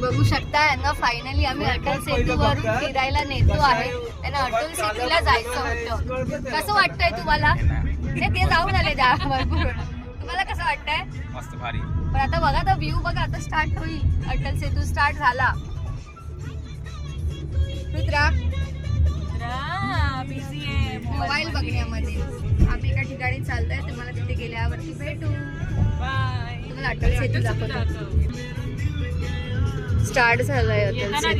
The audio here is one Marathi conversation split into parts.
बघू शकता. यांना फायनली आम्ही अटल सेतूवरून फिरायला नेतो आहे. त्यांना अटल सेतूला जायचं होतं. कसं वाटतंय तुम्हाला? ते ते जाऊन आले त्या भरपूर. तुम्हाला कसं वाटतंय? मस्त भारी. पण आता बघा तर व्ह्यू बघा आता स्टार्ट होईल. अटल सेतू स्टार्ट झाला. मित्रा बिझी आहे मोबाईल बघण्यामध्ये. आम्ही एका ठिकाणी चाललोय तुम्हाला तिथे गेल्यावरती भेटू. बाय तुम्हाला अटल सेतू दाखवतो स्टार्ट झालंय आता.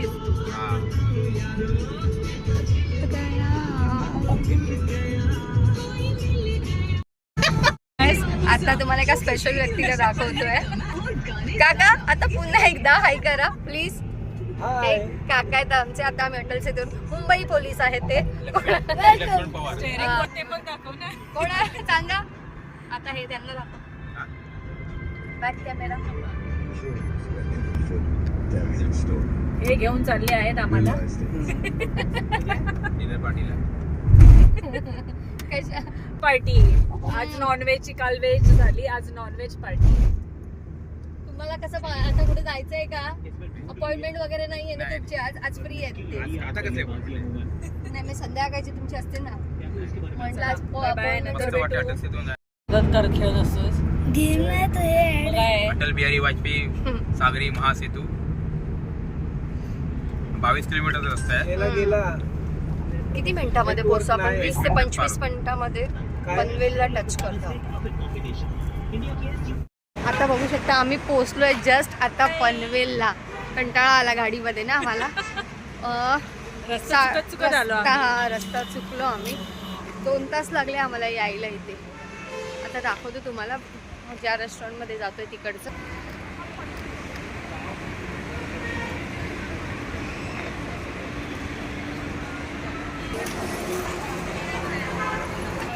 तुम्हाला एका स्पेशल व्यक्तीला दाखवतोय. काका आता पुन्हा एकदा हाय करा प्लीज हे काका आहेत आमचे आता आम्ही अटल सेतून मुंबई पोलीस आहेत ते. हा. कोण आहे? सांगा. आता हे त्यांना दाखव. बॅक कॅमेरा हे घेऊन चालले आहेत आम्हाला. डिनर पार्टीला. कशा? पार्टी. आज नॉनव्हेज ची काल व्हेज झाली आज नॉनव्हेज पार्टी. तुम्हाला कसं आता कुठे जायचंय का? अपॉइंटमेंट वगैरे नाही आहे ना नाही. तुमची आज. आज फ्री आहे? नाही मी संध्याकाळची तुमची असते ना. म्हटलं आज Bye bye, appointment मस्त भेटू. वाटतं अटल सेतून जायला. कर खेळ असतोस काय अटल बिहारी वाजपेयी. सागरी महासेतू. बावीस किलोमीटरचा रस्ता आहे. किती मिनिटामध्ये पोहोचू आपण? वीस ते पंचवीस मिनिटामध्ये पनवेलला टच करतो. आता बघू शकता आम्ही पोहोचलोय जस्ट आता पनवेलला. कंटाळा आला गाडीमध्ये ना आम्हाला. रस्ता. हा रस्ता चुकलो आम्ही. दोन तास लागले आम्हाला यायला इथे. आता दाखवतो तुम्हाला. ज्या रेस्टॉरंटमध्ये जातोय तिकडचं.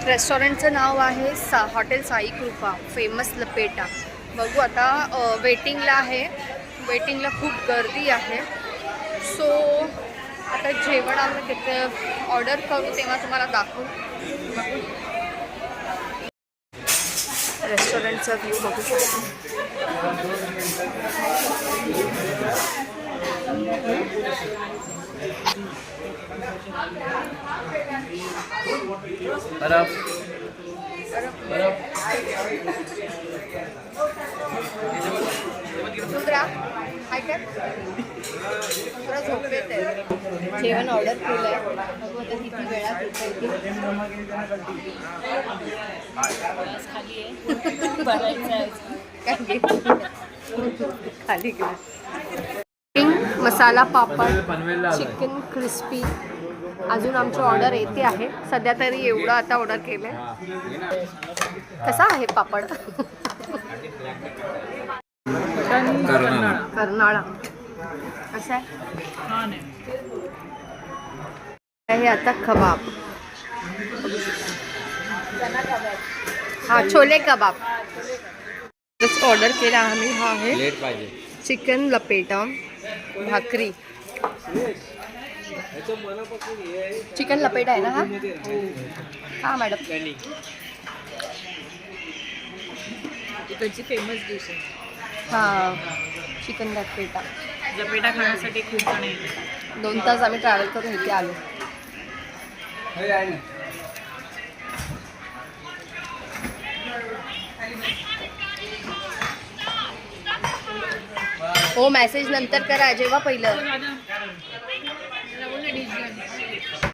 रेस्टॉरंटचं नाव आहे सा हॉटेल साई कृपा फेमस लपेटा. बघू आता वेटिंगला आहे. वेटिंगला खूप गर्दी आहे. सो आता जेवण आम्ही तिथे ऑर्डर करू तेव्हा तुम्हाला दाखवू. बघू रेस्टॉरंटचा व्ह्यू बघू शकतो. येत. आहे जेवण ऑर्डर केलं आहे बघू आता किती वेळात खाली आहे. खाली गेलं. मसाला पापड चिकन क्रिस्पी अजून आमची ऑर्डर येते आहे. सध्या तरी एवढं आता ऑर्डर केलं आहे कसा आहे पापड? कर्नाळा. असं आहे? आता कबाब. हा छोले कबाब. जस्ट ऑर्डर केला आम्ही हा आहे. चिकन लपेटा भाकरी. चिकन लपेटा आहे ना हा हा मॅडम इकडची फेमस डिश आहे. हा चिकन लपेटा लपेटा खाण्यासाठी खूप जण येतात. दोन तास आम्ही ट्रॅव्हल करून इथे आलो. हो मेसेज नंतर करा जेव्हा पहिलं.